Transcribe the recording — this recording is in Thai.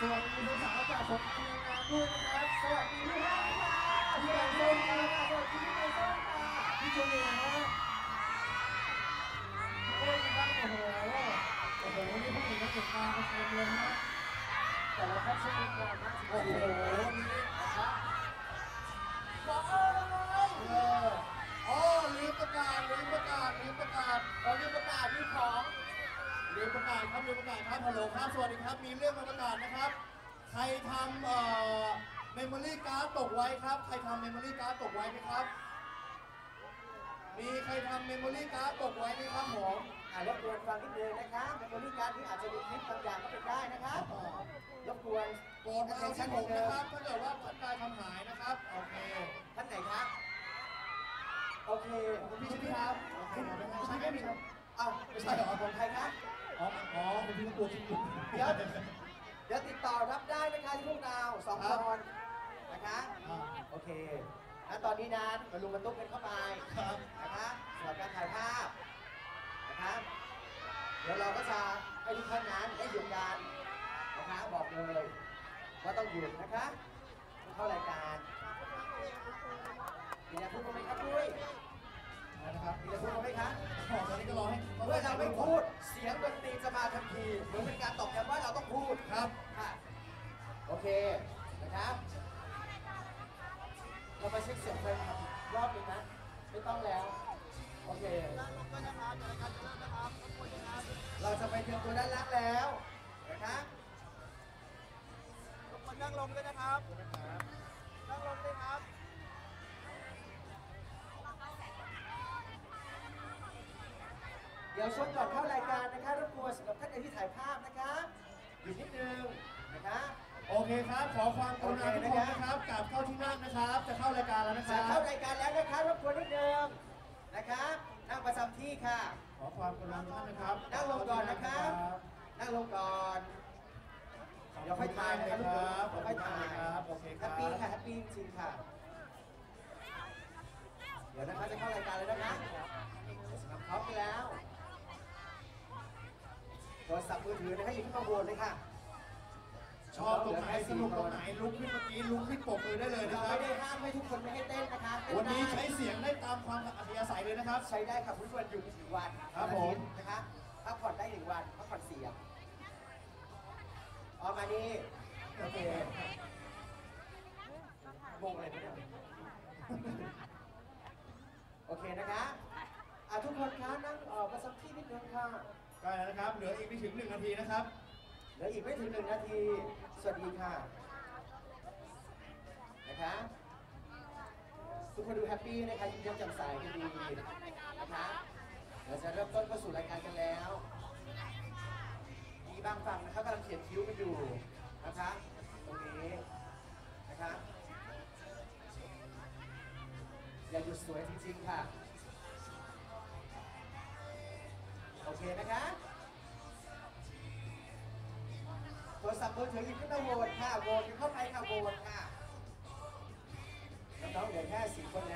สวัสดีสาวจากผมทีมงานด้วยนะครับ สวัสดีทุกท่านค่ะพี่แอนส้มค่ะสวัสดีพี่แอนส้มค่ะพี่จูเนียร์ฮะโอ้ยนะครับโอ้โหโอ้โหวันนี้พวกหนูนักศึกษามาเต็มเลยนะแต่ละท่านช่วยกันนะโอ้โหนี่นะครับบอกเอ้ยเอออ๋อลืมประกาศลืมประกาศลืมประกาศเราลืมประกาศลืมของ เรี ยนประกาศครับเรียนประกาศครับฮัลโหลครับสวัสดีครับ มีเรื่องมาประกาศนะครับ ใครทำเอ่อเมมโมรี่การ์ดตกไว้ครับ ใครทำเมมโมรี่การ์ดตกไว้ไหมครับ มีใครทำเมมโมรี่การ์ดตกไว้ไหมครับผมอ่ารบกวนฟังนิดนึงนะครับในบริการที่อาจจะมีคลิปบางอย่างก็เป็นได้นะครับรบกวนโปรดมาเอาที่ผมนะครับถ้าเกิดว่าท่านใดทำหายนะครับ โอเค ท่านไหนครับ โอเคคุณพี่ใช่ไหม คุณพี่ตัวคิดอยู่เดี๋ยวเดี๋ยวติดต่อรับได้นะคะที่พวกเราสองครัคบนนะคะอ่าโอเคแล้วตอนนี้นั้นมาลุมมาตุ้มกันเข้าไปครับนะคะสำหรับการถ่ายภาพนะคะเดี๋ยวเราก็จะให้ทุกท่านนั้นได้หยุดการนะคะบอกเลยว่าต้องหยุดนะคะต้องเข้ารายการมีอะไรพูดบ้างไหมครับปุ้ย เคนะครับ เราไปเช็คเสียงเพลงครับรอบหนึงนะ ไม่ต้องแล้ว โอเค เราจะไปเตรียมตัวด้านล่างแล้วนะครับนั่งลงด้วยนะครับ นั่งลงด้วยครับ เดี๋ยวช่วงก่อนเข้ารายการนะคะรบกวนสำหรับท่านใดที่ถ่ายภาพนะคะอยู่นิดนึงนะคะ โอเคครับ ขอความกรุณาทุกคนนะครับกลับเข้าที่นั่งนะครับ จะเข้ารายการแล้วนะคจะรับ เข้ารายการแล้วนะคะรบกวนนิดนึงนะคะนั่งประจำที่ค่ะ ขอความกรุณาทุกท่านนะครับนั่งลงก่อนนะครับ นั่งลงก่อน เดี๋ยวค่อยถ่ายนะครับคลูกรับเดี๋ยวค่อยถ่ายครับโอเคคแฮรับปปี้ค่ะแฮปปี้จริงๆค่ะ เดี๋ยวนะคะจะเข้ารายการเลยนะคะสำหรับพร้อมไปแล้ว โทรศัพท์มือถือนะคะอยู่ที่ข้างบนเลยค่ะ ชอบตรงไหนสนุกตรงไหนลุกขึ้นเมื่อกี้ลุกขึ้นปรบมือได้เลยนะเราครัไม่บ ได้ห้ามให้ทุกคนไม่ให้เต้นนะคะเต้วันนี้ได้ใช้เสียงได้ตามความอัธยาศัยเลยนะครับ ใช้ได้ค่ะทุกวันหยุดหนึ่งวันครับผมวันอาทิตย์นะคะพักผ่อนได้หนึ่งวันพักผ่อนเสียงออกมานี่โอเคงงอะไรเนี่ยโอเคนะคะอะทุกคนคะนั่งเออประจำที่นิดนึงค่ะ ใกล้แล้วนะครับ เหลืออีกไม่ถึงหนึ่งนาทีนะครับ เหลืออีกไม่ถึงหนึ่งนาที สวัสดีค่ะ นะคะทุกคนดูแฮปปี้นะคะยิ้มแย้มแจ่มใสกันดีนะคะเราจะเริ่มต้นเข้าสู่รายการกันแล้วมีบางฝั่งนะครับกำลังเขียนคิ้วกันอยู่นะคะตรงนี้นะคะอย่าหยุดสวยจริงๆค่ะ โอเคนะคะ ศัพท์มือถือหยิบขึ้นมาโหวตค่ะโหวตเข้าไปค่ะโหวตค่ะน้องๆเหลือแค่สี่คนนะ